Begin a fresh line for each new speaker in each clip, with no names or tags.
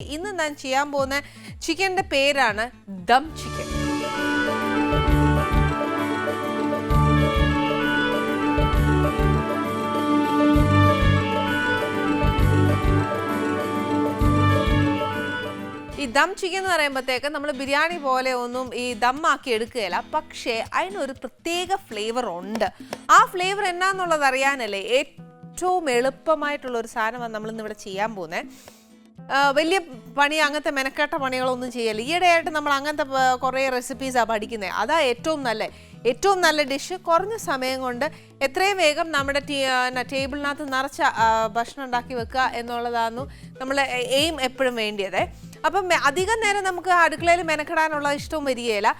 ഇന്ന് ഞാൻ ചെയ്യാൻ പോകുന്ന ചിക്കന്റെ പേരാണ് ദം ചിക്കൻ. ഈ ദം ചിക്കൻ എന്ന് പറയുമ്പോഴത്തേക്ക് നമ്മൾ ബിരിയാണി പോലെ ഒന്നും ഈ ദമ്മാക്കി എടുക്കുകയില്ല. പക്ഷേ അതിനൊരു പ്രത്യേക ഫ്ലേവർ ഉണ്ട്. ആ ഫ്ലേവർ എന്നാന്നുള്ളത് അറിയാനല്ലേ ഏറ്റവും എളുപ്പമായിട്ടുള്ള ഒരു സാധനമാണ് നമ്മൾ ഇന്ന് ഇവിടെ ചെയ്യാൻ പോകുന്നത്. വലിയ പണി അങ്ങനത്തെ മെനക്കെട്ട പണികളൊന്നും ചെയ്യല്ല. ഈയിടെയായിട്ട് നമ്മൾ അങ്ങനത്തെ കുറേ റെസിപ്പീസാണ് പഠിക്കുന്നത് അതാ ഏറ്റവും നല്ല ഏറ്റവും നല്ല ഡിഷ് കുറഞ്ഞ സമയം കൊണ്ട് എത്രയും വേഗം നമ്മുടെ ടേബിളിനകത്ത് നിറച്ച ഭക്ഷണം ഉണ്ടാക്കി വെക്കുക എന്നുള്ളതാണ് നമ്മൾ എയിം എപ്പോഴും വേണ്ടിയത്. അപ്പം അധികം നേരം നമുക്ക് അടുക്കളയിൽ മെനക്കെടാനുള്ള ഇഷ്ടവും വരികയില്ല.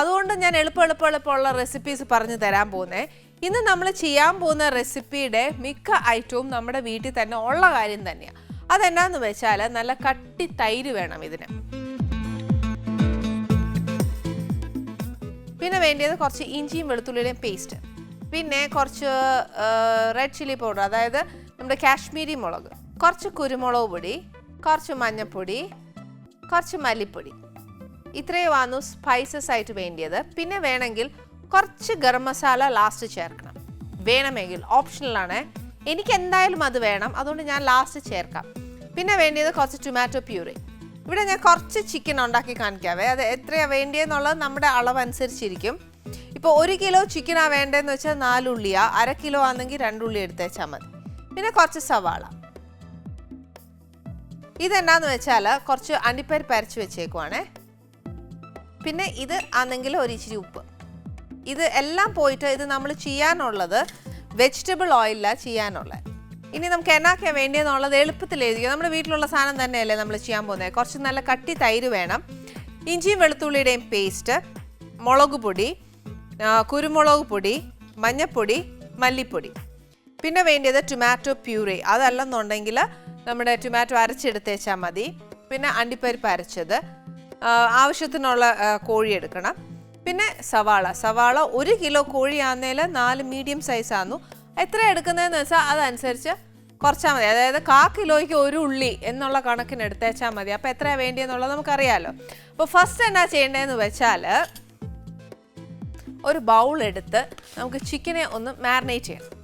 അതുകൊണ്ട് ഞാൻ എളുപ്പം എളുപ്പം എളുപ്പമുള്ള റെസിപ്പീസ് പറഞ്ഞു തരാൻ പോകുന്നത് ഇന്ന് നമ്മൾ ചെയ്യാൻ പോകുന്ന റെസിപ്പിയുടെ മിക്ക ഐറ്റവും നമ്മുടെ വീട്ടിൽ തന്നെ ഉള്ള കാര്യം തന്നെയാണ് അതെന്നാന്ന് വെച്ചാൽ നല്ല കട്ടി തൈര് വേണം ഇതിന്. പിന്നെ വേണ്ടിയത് കുറച്ച് ഇഞ്ചിയും വെളുത്തുള്ളിയുടെയും പേസ്റ്റ്. പിന്നെ കുറച്ച് റെഡ് ചില്ലി പൗഡർ അതായത് നമ്മുടെ കാശ്മീരി മുളക്. കുറച്ച് കുരുമുളക് പൊടി കുറച്ച് മഞ്ഞൾപ്പൊടി കുറച്ച് മല്ലിപ്പൊടി. ഇത്രയുമാണ് സ്പൈസസ് ആയിട്ട് വേണ്ടിയത്. പിന്നെ വേണമെങ്കിൽ കുറച്ച് ഗരം മസാല ലാസ്റ്റ് ചേർക്കണം. വേണമെങ്കിൽ ഓപ്ഷണലാണ് എനിക്ക് എന്തായാലും അത് വേണം. അതുകൊണ്ട് ഞാൻ ലാസ്റ്റ് ചേർക്കാം. പിന്നെ വേണ്ടിയത് കുറച്ച് ടൊമാറ്റോ പ്യൂറി ഇവിടെ ഞാൻ കുറച്ച് ചിക്കൻ ഉണ്ടാക്കി കാണിക്കാവേ. അത് എത്രയാണ് വേണ്ടിയെന്നുള്ളത് നമ്മുടെ അളവനുസരിച്ചിരിക്കും. ഇപ്പോൾ ഒരു കിലോ ചിക്കനാണ് വേണ്ടതെന്ന് വെച്ചാൽ നാലുള്ളിയാ. അര കിലോ ആണെങ്കിൽ രണ്ടുള്ളി എടുത്തേച്ചാൽ മതി. പിന്നെ കുറച്ച് സവാള. ഇതെന്നാന്ന് വെച്ചാൽ കുറച്ച് അണ്ടിപ്പരിപ്പ് അരച്ച് വെച്ചേക്കുവാണേ. പിന്നെ ഇത് ആണെങ്കിൽ ഒരു ഇച്ചിരി ഉപ്പ്. ഇത് എല്ലാം പോയിട്ട് ഇത് നമ്മൾ ചെയ്യാനുള്ളത് വെജിറ്റബിൾ ഓയിലാണ് ചെയ്യാനുള്ളത്. ഇനി നമുക്ക് എന്നാക്കിയാൽ വേണ്ടിയെന്നുള്ളത് എളുപ്പത്തിൽ എഴുതിക്കുക നമ്മുടെ വീട്ടിലുള്ള സാധനം തന്നെയല്ലേ നമ്മൾ ചെയ്യാൻ പോകുന്നത് കുറച്ച് നല്ല കട്ടി തൈര് വേണം. ഇഞ്ചിയും വെളുത്തുള്ളിയുടെയും പേസ്റ്റ് മുളക് പൊടി കുരുമുളക് പൊടി മഞ്ഞൾപ്പൊടി മല്ലിപ്പൊടി. പിന്നെ വേണ്ടിയത് ടൊമാറ്റോ പ്യൂറി അതല്ലെന്നുണ്ടെങ്കിൽ നമ്മുടെ ടൊമാറ്റോ അരച്ചെടുത്തേച്ചാൽ മതി. പിന്നെ അണ്ടിപ്പരിപ്പ് അരച്ചത്. ആവശ്യത്തിനുള്ള കോഴി എടുക്കണം. പിന്നെ സവാള. സവാള ഒരു കിലോ കോഴിയാന്നേൽ നാല് മീഡിയം സൈസ് ആകുന്നു എത്ര എടുക്കുന്നതെന്ന് വെച്ചാൽ അതനുസരിച്ച് കുറച്ചാൽ മതി. അതായത് കാ കിലോയ്ക്ക് ഒരു ഉള്ളി എന്നുള്ള കണക്കിന് എടുത്തേച്ചാൽ മതി. അപ്പോൾ എത്രയാണ് വേണ്ടിയെന്നുള്ളത് നമുക്കറിയാലോ. അപ്പോൾ ഫസ്റ്റ് എന്നാ ചെയ്യേണ്ടതെന്ന് വെച്ചാൽ ഒരു ബൗൾ എടുത്ത് നമുക്ക് ചിക്കനെ ഒന്ന് മാരിനേറ്റ് ചെയ്യണം.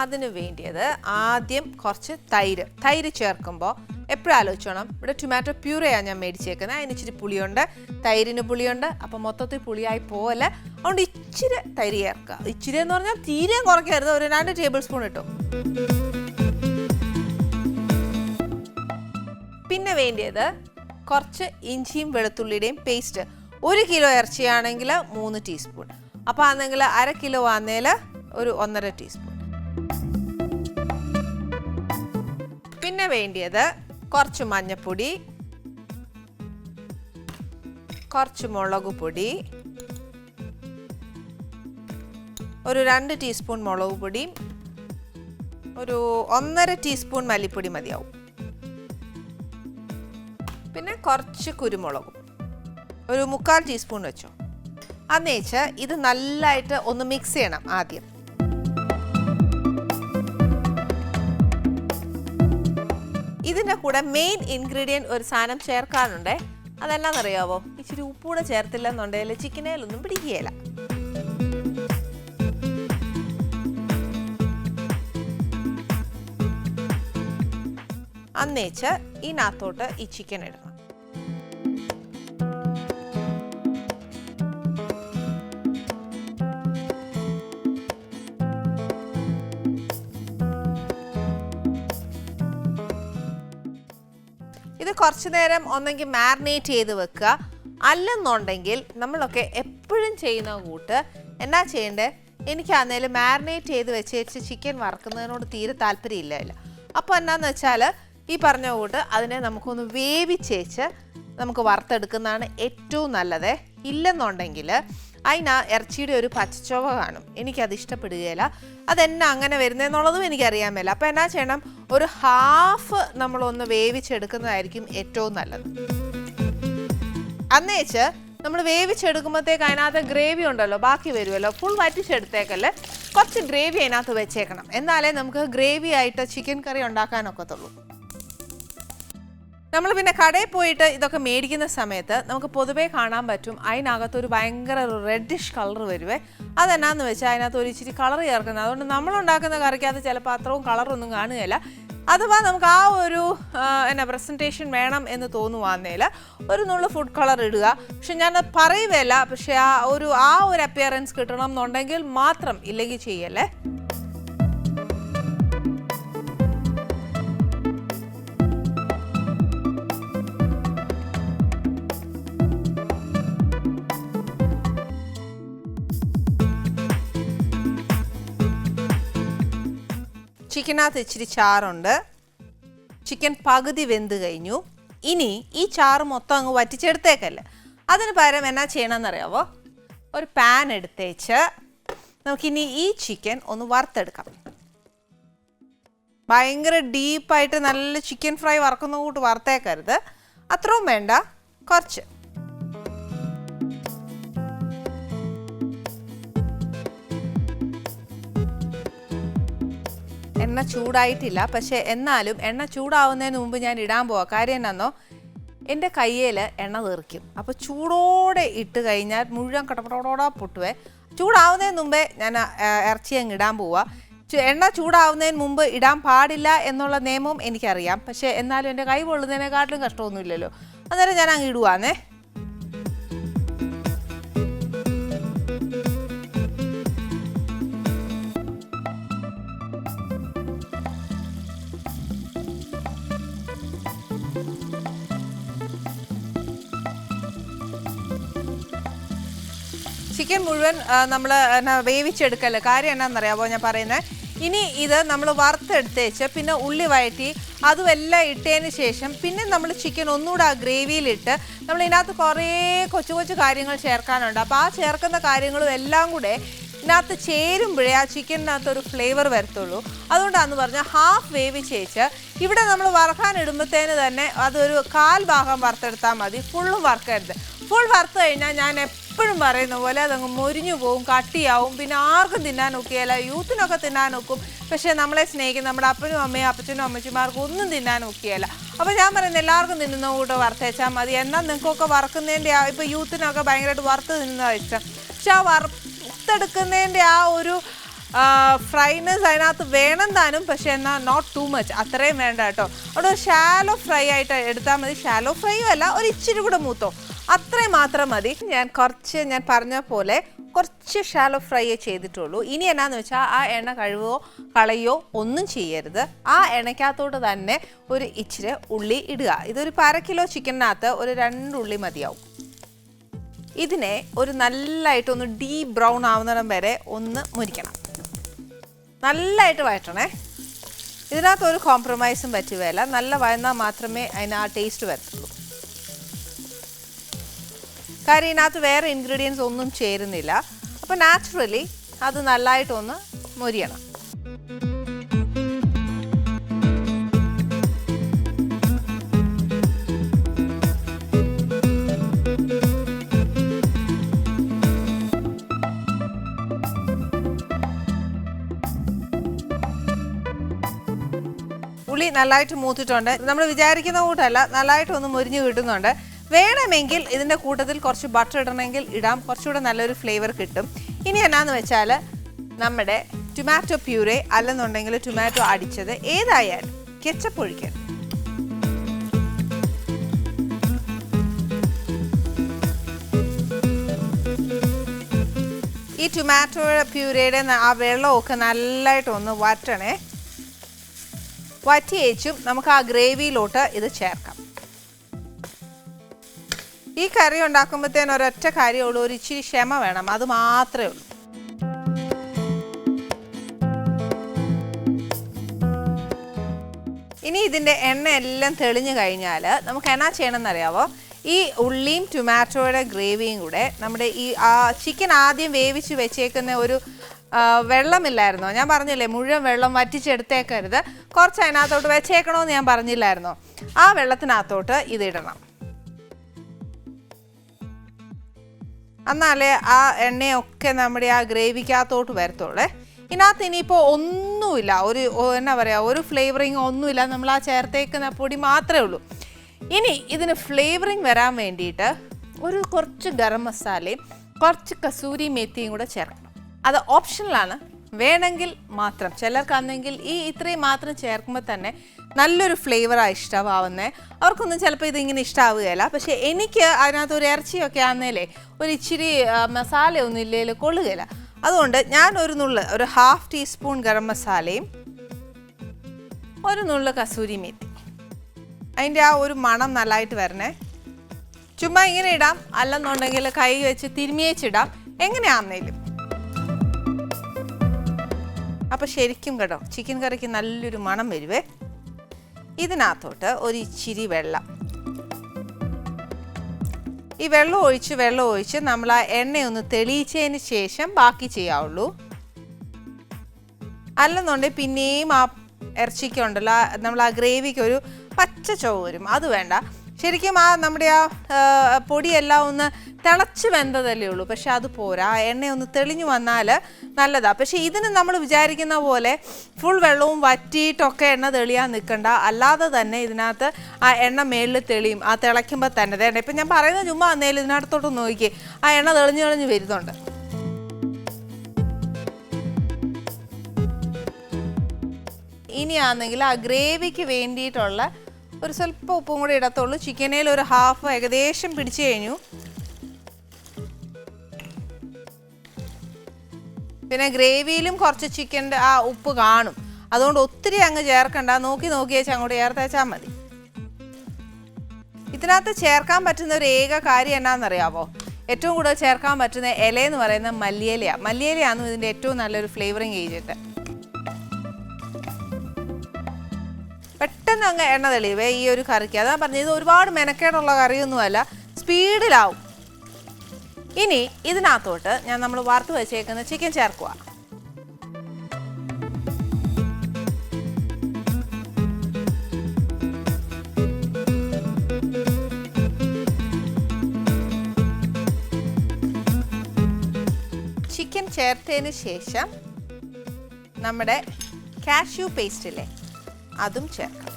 അതിന് വേണ്ടിയത് ആദ്യം കുറച്ച് തൈര്. തൈര് ചേർക്കുമ്പോൾ എപ്പോഴും ആലോചിച്ചോണം ഇവിടെ ടൊമാറ്റോ പ്യൂറയാണ് ഞാൻ മേടിച്ചേക്കുന്നത് അതിന് ഇച്ചിരി പുളിയുണ്ട്. തൈരിന് പുളിയുണ്ട്. അപ്പോൾ മൊത്തത്തിൽ പുളിയായി പോലെ അതുകൊണ്ട് ഇച്ചിരി തൈര് ചേർക്കുക. ഇച്ചിരി എന്ന് പറഞ്ഞാൽ തീരെ കുറയ്ക്കരുത്. ഒരു രണ്ട് ടേബിൾ സ്പൂൺ ഇട്ടു. പിന്നെ വേണ്ടിയത് കുറച്ച് ഇഞ്ചിയും വെളുത്തുള്ളിയുടെയും പേസ്റ്റ് ഒരു കിലോ ഇറച്ചിയാണെങ്കിൽ മൂന്ന് ടീസ്പൂൺ അപ്പോൾ ആണെങ്കിൽ അര കിലോ ആന്നേൽ ഒരു ഒന്നര ടീസ്പൂൺ പിന്നെ വേണ്ടിയത് കുറച്ച് മഞ്ഞൾപ്പൊടി കുറച്ച് മുളക് പൊടി ഒരു രണ്ട് ടീസ്പൂൺ മുളക് പൊടിയും ഒരു ഒന്നര ടീസ്പൂൺ മല്ലിപ്പൊടി മതിയാവും. പിന്നെ കുറച്ച് കുരുമുളകും. ഒരു മുക്കാൽ ടീസ്പൂൺ വെച്ചോ. അന്നേച്ച് ഇത് നല്ലതായിട്ട് ഒന്ന് മിക്സ് ചെയ്യണം ആദ്യം. ഇതിന്റെ കൂടെ മെയിൻ ഇൻഗ്രീഡിയന്റ് ഒരു സാധനം ചേർക്കാനുണ്ട്. അതെന്നാണെന്നറിയാവോ ഇച്ചിരി ഉപ്പൂടെ ചേർത്തില്ലെന്നുണ്ടെങ്കിൽ ചിക്കനേലൊന്നും പിടിക്കുകയില്ല. അന്നേച്ച് ഇതിനകത്തോട്ട് ഈ ചിക്കൻ ഇടണം. ഇത് കുറച്ച് നേരം ഒന്നെങ്കിൽ മാരിനേറ്റ് ചെയ്ത് വെക്കുക. അല്ലെന്നുണ്ടെങ്കിൽ നമ്മളൊക്കെ എപ്പോഴും ചെയ്യുന്ന കൂട്ട് എന്നാ ചെയ്യണ്ടേ? എനിക്ക് അന്നേരം മാരിനേറ്റ് ചെയ്ത് വെച്ചേച്ച് ചിക്കൻ വറക്കുന്നതിനോട് തീരെ താല്പര്യമില്ല. അപ്പോൾ എന്നാന്ന് വെച്ചാൽ ഈ പറഞ്ഞ കൂട്ട് അതിനെ നമുക്കൊന്ന് വേവിച്ചേച്ച് നമുക്ക് വറുത്തെടുക്കുന്നതാണ് ഏറ്റവും നല്ലത്. ഇല്ലെന്നുണ്ടെങ്കിൽ അതിന് ഇറച്ചിയുടെ ഒരു പച്ചച്ചോവ കാണും. എനിക്കത് ഇഷ്ടപ്പെടുകയില്ല. അതെന്നാ അങ്ങനെ വരുന്നതെന്നുള്ളതും എനിക്കറിയാൻ മേല. അപ്പോൾ എന്നാ ചെയ്യണം? ഒരു ഹാഫ് നമ്മളൊന്ന് വേവിച്ചെടുക്കുന്നതായിരിക്കും ഏറ്റവും നല്ലത്. അന്നേച്ച് നമ്മൾ വേവിച്ചെടുക്കുമ്പോഴത്തേക്ക് അതിനകത്ത് ഗ്രേവി ഉണ്ടല്ലോ ബാക്കി വരുമല്ലോ ഫുൾ വറ്റിച്ചെടുത്തേക്കല്ലേ കുറച്ച് ഗ്രേവി അതിനകത്ത് വെച്ചേക്കണം. എന്നാലേ നമുക്ക് ഗ്രേവി ആയിട്ട് ചിക്കൻ കറി ഉണ്ടാക്കാനൊക്കത്തുള്ളൂ. നമ്മൾ പിന്നെ കടയിൽ പോയിട്ട് ഇതൊക്കെ മേടിക്കുന്ന സമയത്ത് നമുക്ക് പൊതുവേ കാണാൻ പറ്റും അതിനകത്ത് ഒരു ഭയങ്കര റെഡിഷ് കളർ വരുവേ. അതെന്നാന്ന് വെച്ചാൽ അതിനകത്ത് ഒരു ഇച്ചിരി കളർ ചേർക്കുന്നത്. അതുകൊണ്ട് നമ്മൾ ഉണ്ടാക്കുന്ന കറിക്കകത്ത് ചിലപ്പോൾ അത്രയും കളറൊന്നും കാണുകയില്ല. അഥവാ നമുക്ക് ആ ഒരു എന്നാ പ്രസന്റേഷൻ വേണം എന്ന് തോന്നുവാന്നേൽ ഒരു നുള്ളു ഫുഡ് കളർ ഇടുക. പക്ഷെ ഞാൻ പറയുകയല്ല. പക്ഷെ ആ ഒരു ആ ഒരു അപ്പിയറൻസ് കിട്ടണം എന്നുണ്ടെങ്കിൽ മാത്രം ഇല്ലെങ്കിൽ ചെയ്യല്ലേ? ചിക്കനകത്ത് ഇച്ചിരി ചാറുണ്ട്. ചിക്കൻ പകുതി വെന്ത് കഴിഞ്ഞു. ഇനി ഈ ചാറ് മൊത്തം അങ്ങ് വറ്റിച്ചെടുത്തേക്കല്ല. അതിന് പകരം എന്നാ ചെയ്യണമെന്നറിയാവോ ഒരു പാൻ എടുത്തേച്ച് നമുക്കിനി ഈ ചിക്കൻ ഒന്ന് വറുത്തെടുക്കാം. ഭയങ്കര ഡീപ്പായിട്ട് നല്ല ചിക്കൻ ഫ്രൈ വറക്കുന്ന കൂട്ട് വറുത്തേക്കരുത്. അത്രയും വേണ്ട. കുറച്ച്. എണ്ണ ചൂടായിട്ടില്ല. പക്ഷേ എന്നാലും എണ്ണ ചൂടാവുന്നതിന് മുമ്പ് ഞാൻ ഇടാൻ പോവാം. കാര്യം എന്നാന്നോ? എന്റെ കയ്യിൽ എണ്ണ തീർക്കും അപ്പോൾ ചൂടോടെ ഇട്ട് കഴിഞ്ഞാൽ മുഴുവൻ കടപടോടാ പൊട്ടുവേ. ചൂടാവുന്നതിന് മുമ്പേ ഞാൻ ഇറച്ചി അങ്ങ് ഇടാൻ പോവാ. എണ്ണ ചൂടാവുന്നതിന് മുമ്പ് ഇടാൻ പാടില്ല എന്നുള്ള നിയമവും എനിക്കറിയാം. പക്ഷേ എന്നാലും എന്റെ കൈ പൊള്ളുന്നതിനെക്കാട്ടിലും കഷ്ടമൊന്നുമില്ലല്ലോ. അന്നേരം ഞാൻ അങ്ങ് ഇടുവാന്നേ. ചിക്കൻ മുഴുവൻ നമ്മൾ എന്നാ വേവിച്ചെടുക്കല്ലേ? കാര്യം എന്നാണെന്നറിയാമോ ഞാൻ പറയുന്നത് ഇനി ഇത് നമ്മൾ വറുത്തെടുത്തേച്ച് പിന്നെ ഉള്ളി വഴറ്റി അതുമെല്ലാം ഇട്ടതിന് ശേഷം പിന്നെ നമ്മൾ ചിക്കൻ ഒന്നുകൂടെ ആ ഗ്രേവിയിലിട്ട് നമ്മൾ ഇതിനകത്ത് കുറേ കൊച്ചു കൊച്ചു കാര്യങ്ങൾ ചേർക്കാനുണ്ട്. അപ്പോൾ ആ ചേർക്കുന്ന കാര്യങ്ങളും എല്ലാം കൂടെ ഇതിനകത്ത് ചേരുമ്പോഴേ ആ ചിക്കനകത്ത് ഒരു ഫ്ലേവർ വരത്തുള്ളൂ. അതുകൊണ്ടാന്ന് പറഞ്ഞാൽ ഹാഫ് വേവിച്ചേച്ച് ഇവിടെ നമ്മൾ വറക്കാൻ ഇടുമ്പോഴത്തേന് തന്നെ അതൊരു കാൽ ഭാഗം വറുത്തെടുത്താൽ മതി. ഫുള്ളും വറുക്കരുത്. ഫുൾ വറുത്ത് കഴിഞ്ഞാൽ ഞാൻ എപ്പോഴും പറയുന്ന പോലെ അതങ്ങ് മുരിഞ്ഞു പോവും കട്ടിയാവും. പിന്നെ ആർക്കും തിന്നാൻ ഒക്കെയല്ല. യൂത്തിനൊക്കെ തിന്നാൻ ഒക്കും. പക്ഷേ നമ്മളെ സ്നേഹിക്കുന്ന നമ്മുടെ അപ്പനും അമ്മയും അപ്പച്ചനും അമ്മച്ചിമാർക്കും ഒന്നും തിന്നാൻ ഒക്കെയല്ല. അപ്പോൾ ഞാൻ പറയുന്നത് എല്ലാവർക്കും തിന്നുന്ന കൂട്ട് വറുത്തേച്ചാൽ മതി. എന്നാൽ നിങ്ങൾക്കൊക്കെ വറുക്കുന്നതിന്റെ ആ ഇപ്പോൾ യൂത്തിനൊക്കെ ഭയങ്കരമായിട്ട് വറുത്ത് തിന്നതാണ് ഇഷ്ടം. പക്ഷെ ആ വറുത്തെടുക്കുന്നതിന്റെ ആ ഒരു ഫ്രൈനെസ് അതിനകത്ത് വേണം താനും പക്ഷേ എന്നാൽ നോട്ട് ടു മച്ച് അത്രയും വേണ്ട കേട്ടോ. അവിടെ ഒരു ഷാലോ ഫ്രൈ ആയിട്ട് എടുത്താൽ മതി. ഷാലോ ഫ്രൈയും അല്ല ഒരു ഇച്ചിരി കൂടെ മൂത്തോ. അത്രയും മാത്രം മതി. ഞാൻ കുറച്ച് ഞാൻ പറഞ്ഞ പോലെ കുറച്ച് ഷാലോ ഫ്രൈ ചെയ്തിട്ടുള്ളൂ. ഇനി എന്നാന്ന് വെച്ചാൽ ആ എണ്ണ കഴിവോ കളയോ ഒന്നും ചെയ്യരുത്. ആ എണ്ണയ്ക്കകത്തോട്ട് തന്നെ ഒരു ഇച്ചിരി ഉള്ളി ഇടുക. ഇതൊരു പര കിലോ ചിക്കനകത്ത് ഒരു രണ്ട് ഉള്ളി മതിയാവും. ഇതിനെ ഒരു നല്ലതായിട്ടൊന്ന് ഡീപ് ബ്രൗൺ ആവുന്നിടം വരെ ഒന്ന് മുരിക്കണം. നല്ലതായിട്ട് വഴറ്റണേ. ഇതിനകത്ത് ഒരു കോംപ്രമൈസും വേല നല്ല വഴന്നാൽ മാത്രമേ അതിന് ആ ടേസ്റ്റ് വരത്തുള്ളൂ. കാര്യം ഇതിനകത്ത് വേറെ ഇൻഗ്രീഡിയൻസ് ഒന്നും ചേരുന്നില്ല. അപ്പോൾ നാച്ചുറലി അത് നല്ലതായിട്ടൊന്ന് മൊരിയണം. നല്ലതായിട്ട് മൂത്തിട്ടുണ്ട്. നമ്മൾ വിചാരിക്കുന്ന കൂട്ടല്ല നല്ലതായിട്ട് ഒന്ന് മുരിഞ്ഞ് കിട്ടുന്നുണ്ട്. വേണമെങ്കിൽ ഇതിന്റെ കൂട്ടത്തിൽ കുറച്ച് ബട്ടർ ഇടണമെങ്കിൽ ഇടാം. കുറച്ചുകൂടെ നല്ലൊരു ഫ്ലേവർ കിട്ടും. ഇനി എന്നാന്ന് വെച്ചാൽ നമ്മുടെ ടൊമാറ്റോ പ്യൂരെ അല്ലെന്നുണ്ടെങ്കിൽ ടൊമാറ്റോ അടിച്ചത് ഏതായാലും കെച്ചപ്പ് ഒഴിക്കണം ഈ ടൊമാറ്റോ പ്യൂരയുടെ ആ വെള്ളമൊക്കെ നല്ലതായിട്ട് ഒന്ന് വറ്റണേ. വറ്റിയേച്ചും നമുക്ക് ആ ഗ്രേവിയിലോട്ട് ഇത് ചേർക്കാം. ഈ കറി ഉണ്ടാക്കുമ്പോഴത്തേന് ഒരൊറ്റ കാര്യമുള്ളൂ ഒരു ഇച്ചിരി ക്ഷമ വേണം അത് മാത്രമേ ഉള്ളൂ. ഇനി ഇതിന്റെ എണ്ണ എല്ലാം തെളിഞ്ഞു കഴിഞ്ഞാൽ നമുക്ക് എന്നാ ചെയ്യണമെന്ന് അറിയാവോ ഈ ഉള്ളിയും ടൊമാറ്റോയുടെ ഗ്രേവിയും കൂടെ നമ്മുടെ ഈ ആ ചിക്കൻ ആദ്യം വേവിച്ച് വെച്ചേക്കുന്ന ഒരു വെള്ളമില്ലായിരുന്നോ? ഞാൻ പറഞ്ഞില്ലേ മുഴുവൻ വെള്ളം വറ്റിച്ചെടുത്തേക്കരുത്. കുറച്ച് അതിനകത്തോട്ട് വെച്ചേക്കണമെന്ന് ഞാൻ പറഞ്ഞില്ലായിരുന്നോ? ആ വെള്ളത്തിനകത്തോട്ട് ഇതിടണം. എന്നാലേ ആ എണ്ണയൊക്കെ നമ്മുടെ ആ ഗ്രേവിക്കകത്തോട്ട് വരത്തുള്ളേ. ഇതിനകത്ത് ഇനിയിപ്പോൾ ഒന്നുമില്ല. ഒരു എന്നാ പറയുക ഒരു ഫ്ലേവറിങ് ഒന്നുമില്ല. നമ്മൾ ആ ചേർത്തേക്കുന്ന പൊടി മാത്രമേ ഉള്ളൂ. ഇനി ഇതിന് ഫ്ലേവറിങ് വരാൻ വേണ്ടിയിട്ട് ഒരു കുറച്ച് ഗരം മസാലയും കുറച്ച് കസൂരി മേത്തിയും കൂടെ ചേർക്കണം. അത് ഓപ്ഷണലാണ് വേണമെങ്കിൽ മാത്രം. ചിലർക്കാണെങ്കിൽ ഈ ഇത്രയും മാത്രം ചേർക്കുമ്പോൾ തന്നെ നല്ലൊരു ഫ്ലേവറാണ് ഇഷ്ടമാവുന്നത് അവർക്കൊന്നും ചിലപ്പോൾ ഇതിങ്ങനെ ഇഷ്ടമാവുകയില്ല പക്ഷേ എനിക്ക് അതിനകത്ത് ഒരു ഇറച്ചിയൊക്കെ ആണെന്നേലേ ഒരു ഇച്ചിരി മസാല ഒന്നും ഇല്ലെങ്കിൽ കൊള്ളുകയില്ല. അതുകൊണ്ട് ഞാൻ ഒരു നുള്ള് ഒരു ഹാഫ് ടീസ്പൂൺ ഗരം മസാലയും ഒരു നുള്ള് കസൂരി മേത്തി. അതിന്റെ ആ ഒരു മണം നല്ലതായിട്ട് വരണേ. ചുമ്മാ ഇങ്ങനെ ഇടാം. അല്ലെന്നുണ്ടെങ്കിൽ കൈ വെച്ച് തിരുമിയേച്ചിടാം എങ്ങനെയാണെന്നേലും. അപ്പൊ ശരിക്കും കേട്ടോ ചിക്കൻ കറിക്ക് നല്ലൊരു മണം വരുവേ. ഇതിനകത്തോട്ട് ഒരു ഇച്ചിരി വെള്ളം. ഈ വെള്ളം ഒഴിച്ച് വെള്ളം ഒഴിച്ച് നമ്മൾ ആ എണ്ണയൊന്ന് തെളിയിച്ചതിന് ശേഷം ബാക്കി ചെയ്യാവുള്ളൂ. അല്ലെന്നുണ്ടെങ്കിൽ പിന്നെയും ആ ഇറച്ചിക്കുണ്ടല്ലോ നമ്മൾ ആ ഗ്രേവിക്ക് ഒരു പച്ച ചോ വരും. അത് വേണ്ട. ശരിക്കും ആ നമ്മുടെ ആ പൊടിയെല്ലാം ഒന്ന് തിളച്ച് വെന്തതല്ലേ ഉള്ളൂ. പക്ഷെ അത് പോരാ. എണ്ണ ഒന്ന് തെളിഞ്ഞു വന്നാൽ നല്ലതാ. പക്ഷേ ഇതിന് നമ്മൾ വിചാരിക്കുന്ന പോലെ ഫുൾ വെള്ളവും വറ്റിയിട്ടൊക്കെ എണ്ണ തെളിയാൻ നിൽക്കണ്ട അല്ലാതെ തന്നെ ഇതിനകത്ത് ആ എണ്ണ മേളിൽ തെളിയും. ആ തിളയ്ക്കുമ്പോൾ തന്നെ. വേണ്ട ഇപ്പം ഞാൻ പറയുന്ന ചുമ്മാ അന്നേലും ഇതിനകത്തോട്ട് നോക്കി ആ എണ്ണ തെളിഞ്ഞു തെളിഞ്ഞ് വരുന്നുണ്ട്. ഇനിയാണെങ്കിൽ ആ ഗ്രേവിക്ക് വേണ്ടിയിട്ടുള്ള ഒരു സ്വല്പം ഉപ്പും കൂടി ഇടത്തുള്ളൂ. ചിക്കനേൽ ഒരു ഹാഫ് ഏകദേശം പിടിച്ചു കഴിഞ്ഞു. പിന്നെ ഗ്രേവിയിലും കുറച്ച് ചിക്കന്റെ ആ ഉപ്പ് കാണും. അതുകൊണ്ട് ഒത്തിരി അങ്ങ് ചേർക്കണ്ട. നോക്കി നോക്കി വെച്ച് അങ്ങോട്ട് ചേർത്തേച്ചാൽ മതി. ഇതിനകത്ത് ചേർക്കാൻ പറ്റുന്ന ഒരു ഏക കാര്യം എന്നാണെന്നറിയാവോ ഏറ്റവും കൂടുതൽ ചേർക്കാൻ പറ്റുന്ന ഇല എന്ന് പറയുന്നത് മല്ലിയിലയാണ് മല്ലിയിലയാണ് ഇതിന്റെ ഏറ്റവും നല്ലൊരു ഫ്ലേവറിങ് ഏജന്റ് പെട്ടെന്ന് അങ്ങ് എണ്ണ തെളിയുവേ ഈ ഒരു കറിക്ക്. അതാ പറഞ്ഞത് ഇത് ഒരുപാട് മെനക്കേടുള്ള കറിയൊന്നുമല്ല സ്പീഡിലാവും. ഇനി ഇതിനകത്തോട്ട് ഞാൻ നമ്മൾ വറുത്ത് വെച്ചേക്കുന്ന ചിക്കൻ ചേർക്കുക ചിക്കൻ ചേർത്തതിന് ശേഷം നമ്മുടെ കാഷ്യൂ പേസ്റ്റ് ഇല്ലേ അതും ചേർക്കാം.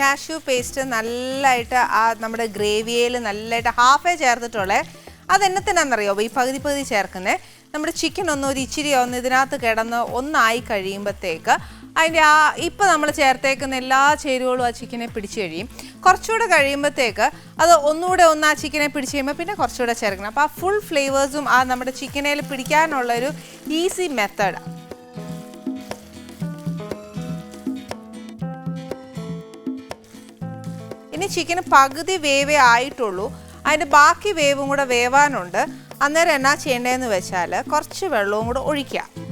കാഷ്യൂ പേസ്റ്റ് നല്ലതായിട്ട് ആ നമ്മുടെ ഗ്രേവിയിൽ നല്ലതായിട്ട് ഹാഫേ ചേർത്തിട്ടുള്ളേ. അതെന്നത്തിനാണെന്നറിയോ ഈ പകുതി പകുതി ചേർക്കുന്നത് നമ്മുടെ ചിക്കൻ ഒന്ന് ഒരു ഇച്ചിരി ഒന്ന് ഇതിനകത്ത് കിടന്ന് ഒന്നായി കഴിയുമ്പോഴത്തേക്ക് അതിന്റെ ആ ഇപ്പം നമ്മൾ ചേർത്തേക്കുന്ന എല്ലാ ചേരുവകളും ആ ചിക്കനെ പിടിച്ചു കഴിയും. കുറച്ചുകൂടെ കഴിയുമ്പോഴത്തേക്ക് അത് ഒന്നുകൂടെ ഒന്ന് ആ ചിക്കനെ പിടിച്ച് കഴിയുമ്പോൾ പിന്നെ കുറച്ചുകൂടെ ചേർക്കണം. അപ്പോൾ ആ ഫുൾ ഫ്ലേവേഴ്സും ആ നമ്മുടെ ചിക്കനേൽ പിടിക്കാനുള്ളൊരു ഈസി മെത്തേഡാണ് ഇനി ചിക്കൻ പകുതി വേവേ ആയിട്ടുള്ളൂ. അതിന്റെ ബാക്കി വേവും കൂടെ വേവാനുണ്ട്. അന്നേരം എന്നാ ചെയ്യേണ്ടതെന്ന് വെച്ചാൽ കുറച്ച് വെള്ളവും കൂടെ ഒഴിക്കുക.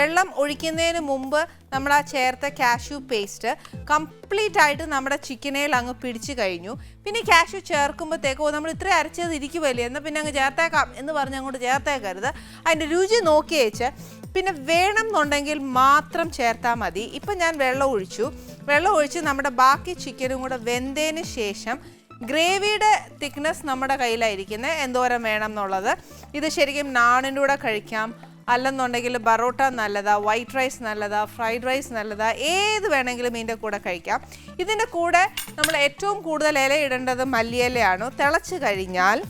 വെള്ളം ഒഴിക്കുന്നതിന് മുമ്പ് നമ്മൾ ആ ചേർത്ത കാഷ്യൂ പേസ്റ്റ് കംപ്ലീറ്റ് ആയിട്ട് നമ്മുടെ ചിക്കനേൽ അങ്ങ് പിടിച്ചു കഴിഞ്ഞു. പിന്നെ കാഷ്യൂ ചേർക്കുമ്പോഴത്തേക്കോ നമ്മൾ ഇത്ര അരച്ചത് ഇരിക്കുമല്ലേ എന്നാൽ പിന്നെ അങ്ങ് ചേർത്തേക്കാം എന്ന് പറഞ്ഞ് അങ്ങോട്ട് ചേർത്തേക്കരുത്. അതിന്റെ രുചി നോക്കി വെച്ച് പിന്നെ വേണം എന്നുണ്ടെങ്കിൽ മാത്രം ചേർത്താൽ മതി. ഇപ്പം ഞാൻ വെള്ളം ഒഴിച്ചു. വെള്ളം ഒഴിച്ച് നമ്മുടെ ബാക്കി ചിക്കനും കൂടെ വെന്തതിന് ശേഷം ഗ്രേവിയുടെ തിക്നെസ് നമ്മുടെ കയ്യിലായിരിക്കുന്നത് എന്തോരം വേണം എന്നുള്ളത് ഇത് ശരിക്കും നാണിന്റെ കൂടെ കഴിക്കാം. അല്ലെന്നുണ്ടെങ്കിൽ ബറോട്ട നല്ലതാ വൈറ്റ് റൈസ് നല്ലതാ ഫ്രൈഡ് റൈസ് നല്ലതാ ഏത് വേണമെങ്കിലും ഇതിന്റെ കൂടെ കഴിക്കാം. ഇതിന്റെ കൂടെ നമ്മൾ ഏറ്റവും കൂടുതൽ ഇല ഇടേണ്ടത് മല്ലിയിലയാണ്. തിളച്ച് കഴിഞ്ഞാൽ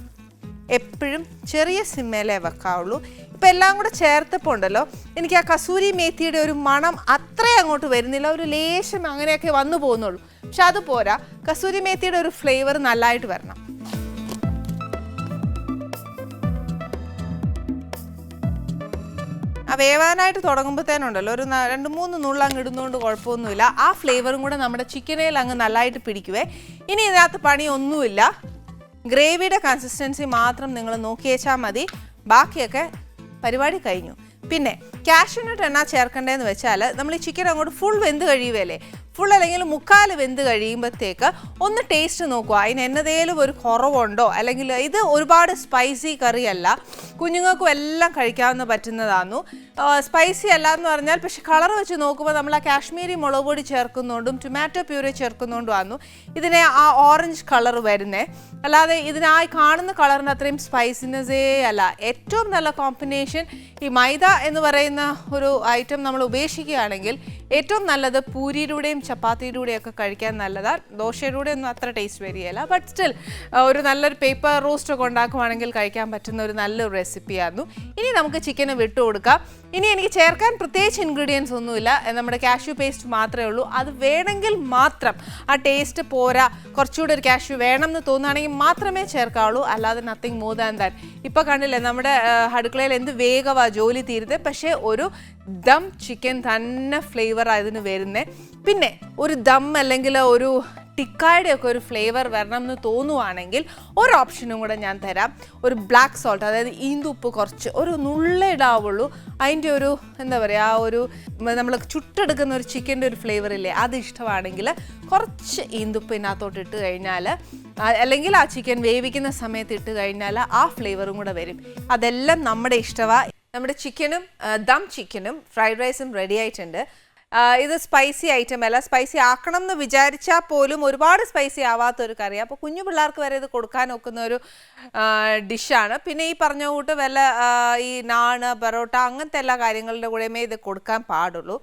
എപ്പോഴും ചെറിയ സിമ്മയിലെ വെക്കാവുള്ളൂ. ഇപ്പം എല്ലാം കൂടെ ചേർത്തപ്പോൾ ഉണ്ടല്ലോ എനിക്ക് ആ കസൂരി മേത്തിയുടെ ഒരു മണം അത്രയും അങ്ങോട്ട് വരുന്നില്ല. ഒരു ലേശം അങ്ങനെയൊക്കെ വന്നു പോകുന്നുള്ളൂ. പക്ഷെ അത് പോരാ. കസൂരി മേത്തിയുടെ ഒരു ഫ്ലേവർ നല്ലതായിട്ട് വരണം. ആ വേവാനായിട്ട് ഉണ്ടല്ലോ ഒരു രണ്ട് മൂന്ന് നുള്ള അങ്ങ് ഇടുന്നതുകൊണ്ട് കുഴപ്പമൊന്നുമില്ല. ആ ഫ്ലേവറും കൂടെ നമ്മുടെ ചിക്കനേൽ അങ്ങ് നല്ലതായിട്ട് പിടിക്കുവേ. ഇനി ഇതിനകത്ത് പണിയൊന്നുമില്ല. ഗ്രേവിയുടെ കൺസിസ്റ്റൻസി മാത്രം നിങ്ങൾ നോക്കിയേച്ചാൽ മതി. ബാക്കിയൊക്കെ പരിപാടി കഴിഞ്ഞു. പിന്നെ കാഷ്യൂനട്ട് എന്നാ ചേർക്കേണ്ടതെന്ന് വെച്ചാൽ നമ്മൾ ഈ ചിക്കൻ അങ്ങോട്ട് ഫുൾ വെന്ത് കഴിയുകയല്ലേ ഫുൾ അല്ലെങ്കിൽ മുക്കാൽ വെന്ത് കഴിയുമ്പോഴത്തേക്ക് ഒന്ന് ടേസ്റ്റ് നോക്കുക അതിന് എന്നതേലും ഒരു കുറവുണ്ടോ? അല്ലെങ്കിൽ ഇത് ഒരുപാട് സ്പൈസി കറിയല്ല. കുഞ്ഞുങ്ങൾക്കും എല്ലാം കഴിക്കാവുന്ന പറ്റുന്നതാന്നു. സ്പൈസി അല്ല എന്ന് പറഞ്ഞാൽ പക്ഷെ കളർ വെച്ച് നോക്കുമ്പോൾ നമ്മൾ ആ കാശ്മീരി മുളക് പൊടി ചേർക്കുന്നതുകൊണ്ടും ടൊമാറ്റോ പ്യൂരി ചേർക്കുന്നതുകൊണ്ടും ആന്നു ഇതിനെ ആ ഓറഞ്ച് കളർ വരുന്നേ. അല്ലാതെ ഇതിനായി കാണുന്ന കളറിന് അത്രയും സ്പൈസിനെസ്സേ അല്ല. ഏറ്റവും നല്ല കോമ്പിനേഷൻ ഈ മൈദ എന്ന് പറയുന്ന ഒരു ഐറ്റം നമ്മൾ ഉപേക്ഷിക്കുകയാണെങ്കിൽ ഏറ്റവും നല്ലത് പൂരിയിലൂടെയും ചപ്പാത്തിയിലൂടെയും ഒക്കെ കഴിക്കാൻ നല്ലതാണ് ദോശയിലൂടെ ഒന്നും അത്ര ടേസ്റ്റ് വരികയില്ല. ബട്ട് സ്റ്റിൽ ഒരു നല്ലൊരു പേപ്പർ റോസ്റ്റ് ഒക്കെ ഉണ്ടാക്കുവാണെങ്കിൽ കഴിക്കാൻ പറ്റുന്ന ഒരു നല്ലൊരു റെസിപ്പിയായിരുന്നു ഇനി നമുക്ക് ചിക്കനെ വിട്ടു കൊടുക്കാം. ഇനി എനിക്ക് ചേർക്കാൻ പ്രത്യേകിച്ച് ഇൻഗ്രീഡിയൻസ് ഒന്നുമില്ല. നമ്മുടെ കാഷ്യൂ പേസ്റ്റ് മാത്രമേ ഉള്ളൂ. അത് വേണമെങ്കിൽ മാത്രം ആ ടേസ്റ്റ് പോരാ. കുറച്ചുകൂടെ ഒരു കാഷ്യൂ വേണം എന്ന് തോന്നുകയാണെങ്കിൽ മാത്രമേ ചേർക്കാവുള്ളൂ. അല്ലാതെ നത്തിങ് മോർ ദാൻ ദാറ്റ് ഇപ്പോൾ കണ്ടില്ലേ നമ്മുടെ അടുക്കളയിൽ എന്ത് വേഗമാ ജോലി തീരുന്നത് പക്ഷേ ഒരു ദം ചിക്കൻ തന്നെ ഫ്ലേവർ അതിന് വരുന്നത് പിന്നെ ഒരു ദം അല്ലെങ്കിൽ ഒരു ടിക്കായുടെ ഒക്കെ ഒരു ഫ്ലേവർ വരണം എന്ന് തോന്നുവാണെങ്കിൽ ഒരു ഓപ്ഷനും കൂടെ ഞാൻ തരാം. ഒരു ബ്ലാക്ക് സോൾട്ട് അതായത് ഈന്തുപ്പ് കുറച്ച് ഒരു നുള്ള ഇടാവുള്ളൂ. അതിന്റെ ഒരു എന്താ പറയുക ആ ഒരു നമ്മൾ ചുട്ടെടുക്കുന്ന ഒരു ചിക്കന്റെ ഒരു ഫ്ലേവർ ഇല്ലേ അത് ഇഷ്ടമാണെങ്കിൽ കുറച്ച് ഈന്തുപ്പ് ഇതിനകത്തോട്ട് ഇട്ട് കഴിഞ്ഞാൽ അല്ലെങ്കിൽ ആ ചിക്കൻ വേവിക്കുന്ന സമയത്ത് ഇട്ട് കഴിഞ്ഞാൽ ആ ഫ്ലേവറും കൂടെ വരും. അതെല്ലാം നമ്മുടെ ഇഷ്ടമാണ് നമ്മുടെ ചിക്കനും ദം ചിക്കനും ഫ്രൈഡ് റൈസും റെഡി ആയിട്ടുണ്ട്. ഇത് സ്പൈസി ഐറ്റം അല്ല. സ്പൈസി ആക്കണം എന്ന് വിചാരിച്ചാൽ പോലും ഒരുപാട് സ്പൈസി ആവാത്ത ഒരു കറി അപ്പോൾ കുഞ്ഞു പിള്ളേർക്ക് വരെ ഇത് കൊടുക്കാൻ ഒക്കുന്ന ഒരു ഡിഷാണ് പിന്നെ ഈ പറഞ്ഞ കൂട്ട് വല്ല ഈ നാണ് പൊറോട്ട അങ്ങനത്തെ എല്ലാ കാര്യങ്ങളുടെ കൂടെയുമേ ഇത് കൊടുക്കാൻ പാടുള്ളൂ.